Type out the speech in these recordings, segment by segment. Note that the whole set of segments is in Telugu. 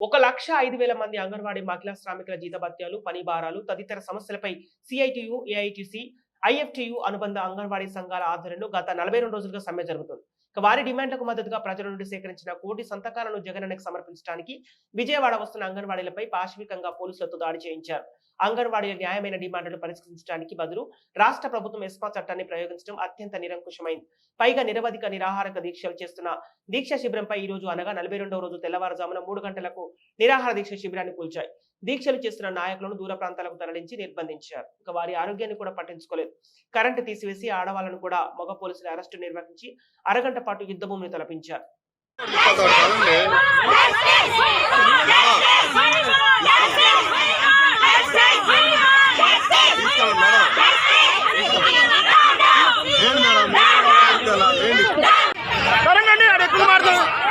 ఒక లక్ష ఐదు వేల మంది అంగన్వాడీ మహిళా శ్రామికుల జీతభత్యాలు పని భారాలు తదితర సమస్యలపై సిఐటియు ఏఐటిసి ఐఎఫ్టియు అనుబంధ అంగన్వాడీ సంఘాల ఆధ్వర్యంలో గత నలభై రెండు రోజులుగా సమ్మె జరుగుతుంది. వారి డిమాండ్లకు మద్దతుగా ప్రజల నుండి సేకరించిన కోటి సంతకాలను జగనన్నకు సమర్పించడానికి విజయవాడ వస్తున్న అంగన్వాడీలపై పాశవికంగా పోలీసులతో దాడి చేయించారు. అంగన్వాడీల న్యాయమైన డిమాండ్లను పరిష్కరించడానికి బదులు రాష్ట్ర ప్రభుత్వం ఎస్మా చట్టాన్ని ప్రయోగించడం అత్యంత నిరంకుశమైంది. పైగా నిరవధిక నిరాహారక దీక్షలు చేస్తున్న దీక్ష శిబిరంపై ఈ రోజు అనగా నలభై రోజు తెల్లవారుజామున మూడు గంటలకు నిరాహార దీక్ష శిబిరాన్ని కూల్చాయి. దీక్షలు చేస్తున్న నాయకులను దూర ప్రాంతాలకు తరలించి నిర్బంధించారు. ఇక వారి ఆరోగ్యాన్ని కూడా పట్టించుకోలేదు. కరెంటు తీసివేసి ఆడవాళ్ళను కూడా మగ పోలీసులు అరెస్టు నిర్వహించి అరగంట పాటు యుద్ధ భూమిని తలపించారు. ఎక్కువ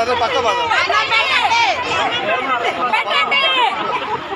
বাজার পাকা বাজার।